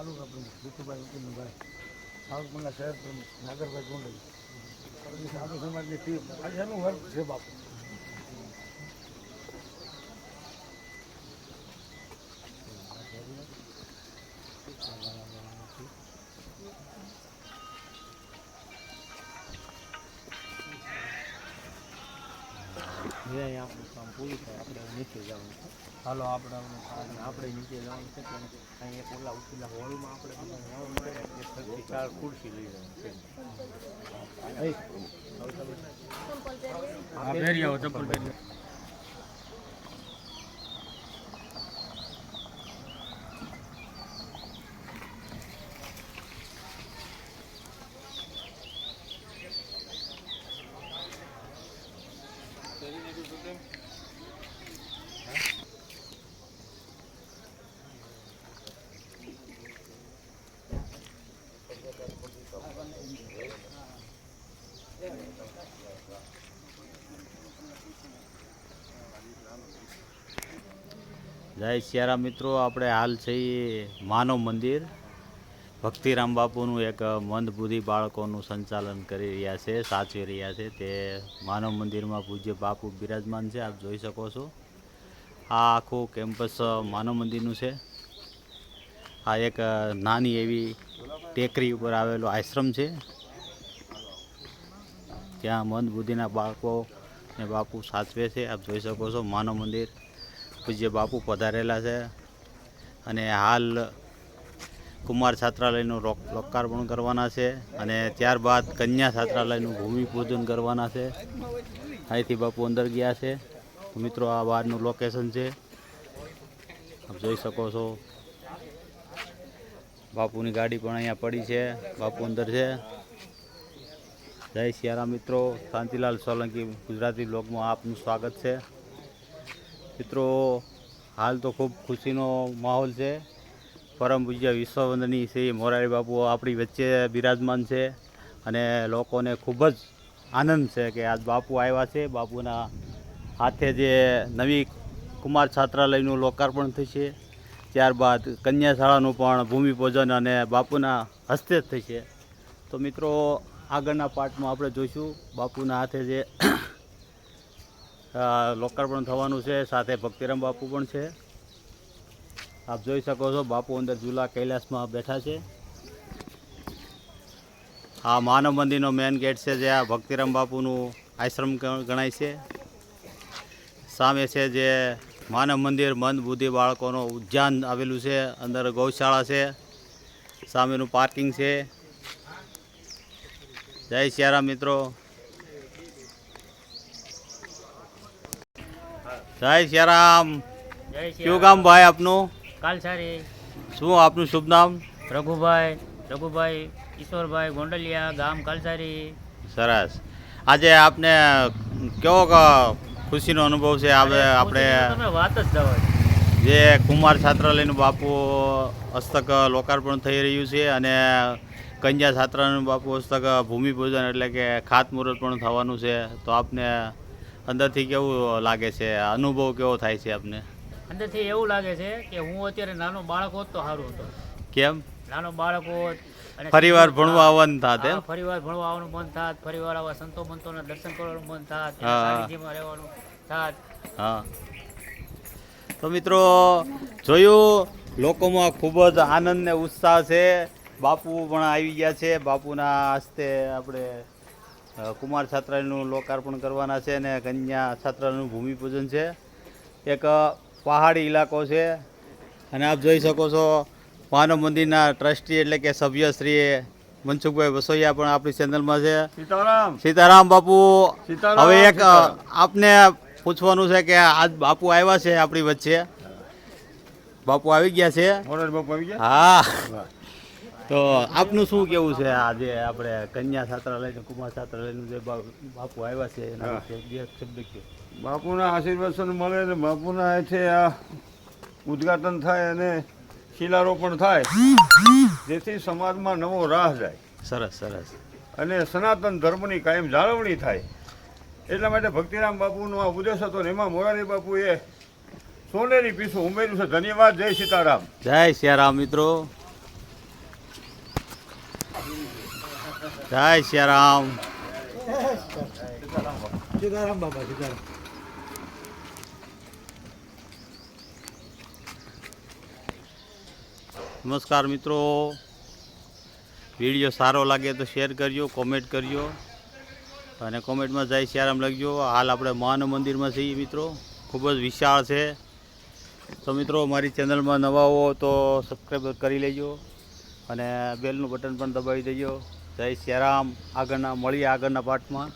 તાલુકા પ્રમુખ, જીતુભાઈ ઉકીમભાઈ સાવરકુંડલા શહેર પ્રમુખ, નાગરભાઈ ગોંડલ. સાધુ સમાજની ટીમ, આજે એનું વર્ગ છે બાપુ. હાલો, આપણે આપણે નીચે જવાનું છે પણ અહીં એક ઓલા ઉપલા હોલમાં આપણે નીચે જવાનું છે એટલે સરખી ચાર ખુરશી લઈ જવાનું છે. જય સિયારામ મિત્રો, આપણે હાલ છે એ માનવ મંદિર. ભક્તિરામ બાપુનું એક મંદબુદ્ધિ બાળકોનું સંચાલન કરી રહ્યા છે, સાચવી રહ્યા છે. તે માનવ મંદિરમાં પૂજ્ય બાપુ બિરાજમાન છે, આપ જોઈ શકો છો. આ આખું કેમ્પસ માનવ મંદિરનું છે. આ એક નાની એવી ટેકરી ઉપર આવેલો આશ્રમ છે. ત્યાં મંદબુદ્ધિના બાળકો ને બાપુ સાચવે છે, આપ જોઈ શકો છો. માનવ મંદિર પૂજ્ય બાપુ પધારેલા છે અને હાલ કુમાર છાત્રાલયનું લોકાર્પણ કરવાના છે અને ત્યારબાદ કન્યા છાત્રાલયનું ભૂમિપૂજન કરવાના છે. અહીંથી બાપુ અંદર ગયા છે. મિત્રો, આ બહારનું લોકેશન છે. આપ જોઈ શકો છો. બાપુની ગાડી પણ અહીંયા પડી છે. બાપુ અંદર છે. જય સિયારામ મિત્રો. શાંતિલાલ સોલંકી, ગુજરાતી બ્લોગમાં આપનું સ્વાગત છે. મિત્રો, હાલ તો ખૂબ ખુશીનો માહોલ છે. પરમ પૂજ્ય વિશ્વવંદની શ્રી મોરારી બાપુ આપણી વચ્ચે બિરાજમાન છે અને લોકોને ખૂબ જ આનંદ છે કે આજ બાપુ આવ્યા છે. બાપુના હાથે જે નવી કુમાર છાત્રાલયનું લોકાર્પણ થશે, ત્યારબાદ કન્યા શાળાનું પણ ભૂમિપૂજન અને બાપુના હસ્તે જ થશે. તો મિત્રો, આગળના પાર્ટમાં આપણે જોઈશું બાપુના હાથે જે લોકાર્પણ થવાનું છે, સાથે ભક્તિરામ બાપુ પણ છે. આપ જોઈ શકો છો, બાપુ અંદર ઝૂલા કૈલાસમાં બેઠા છે. આ માનવ મંદિરનો મેન ગેટ છે, જે આ ભક્તિરામ બાપુનું આશ્રમ ગણાય છે. સામે છે જે માનવ મંદિર, મંદ બુદ્ધિ બાળકોનું ઉદ્યાન આવેલું છે, અંદર ગૌશાળા છે, સામેનું પાર્કિંગ છે. જય સિયારામ મિત્રો. જય શ્યારામ જય કામ ભાઈ આપનું? કાલસારી. શું આપનું શુભ નામ? રઘુભાઈ રઘુભાઈ ઈશ્વરભાઈ ગોંડલિયા ગામ કાલસારી. સરસ. આજે આપને કેવો ખુશીનો અનુભવ છે? આપણે વાત જ જે કુમાર છાત્રાલયનું બાપુ હસ્તક લોકાર્પણ થઈ રહ્યું છે અને કન્યા છાત્રાલયનું બાપુ હસ્તક ભૂમિપૂજન એટલે કે ખાતમુહૂર્ત પણ થવાનું છે. તો આપને અંદરથી કેવું લાગે છે? અનુભવ કેવો થાય છે આપને? અંદરથી એવું લાગે છે કે હું અત્યારે નાનો બાળક હોત તો સારું હતો. કેમ? નાનો બાળક હોત ફરીવાર ભણવા આવવાનું થાત એમ? ફરીવાર ભણવા આવવાનું મન થાત ફરીવાર આવા સંતો મંતોના દર્શન કરવાનું મન થાત. સાનિધ્યમાં રહેવાનું થાત. હા. તો મિત્રો જોયું લોકોમાં ખૂબ જ આનંદ ને ઉત્સાહ છે. બાપુ પણ આવી ગયા છે. બાપુના હસ્તે આપણે કુમાર છાત્રાલયનું લોકાર્પણ કરવાના છે અને કન્યા છાત્રાલયનું ભૂમિપૂજન છે. એક પહાડી ઇલાકો છે. અને આપ જોઈ શકો છો માનવ મંદિરના ટ્રસ્ટી એટલે કે સભ્યશ્રીએ મનસુખભાઈ વસોયા પણ આપણી ચેનલમાં છે. સીતારામ. સીતારામ બાપુ હવે એક આપને પૂછવાનું છે કે આજ બાપુ આવ્યા છે આપણી વચ્ચે. બાપુ આવી ગયા છે. બાપુ આવી ગયા? હા. તો આપનું શું કેવું છે આજે આપણે કન્યા છાત્રાલય કુમાર છાત્રાલયનું જે બાપુ આવ્યા છે એના. બે શબ્દ કે બાપુના આશીર્વાદ મળે ને બાપુના છે આ ઉદ્ઘાટન થાય અને શિલારોપણ થાય જેથી સમાજમાં નવો રાહ જાય. સરસ સરસ. અને સનાતન ધર્મની કાયમ જાળવણી થાય. એટલા માટે ભક્તિરામ બાપુનો આ ઉદ્દેશ હતો ને એમાં મોરારી બાપુએ સોનેરી પીસું ઉમેર્યું છે. ધન્યવાદ જય સીતારામ. જય સિયારામ મિત્રો. જય સિયારામ. સીતારામ બાબા સીતારામ. નમસ્કાર મિત્રો. વીડિયો સારો લાગે તો શેર કરજો કોમેન્ટ કરજો. અને કોમેન્ટમાં જય શ્યારામ લખજો. હાલ આપણે મહાન મંદિરમાં છીએ મિત્રો. ખૂબ જ વિશાળ છે. તો મિત્રો મારી ચેનલમાં નવા હો તો સબસ્ક્રાઈબ કરી લેજો. અને બેલનું બટન પણ દબાવી દેજો. જય સિયારામ આગળના મળીએ આગળના પાઠમાં.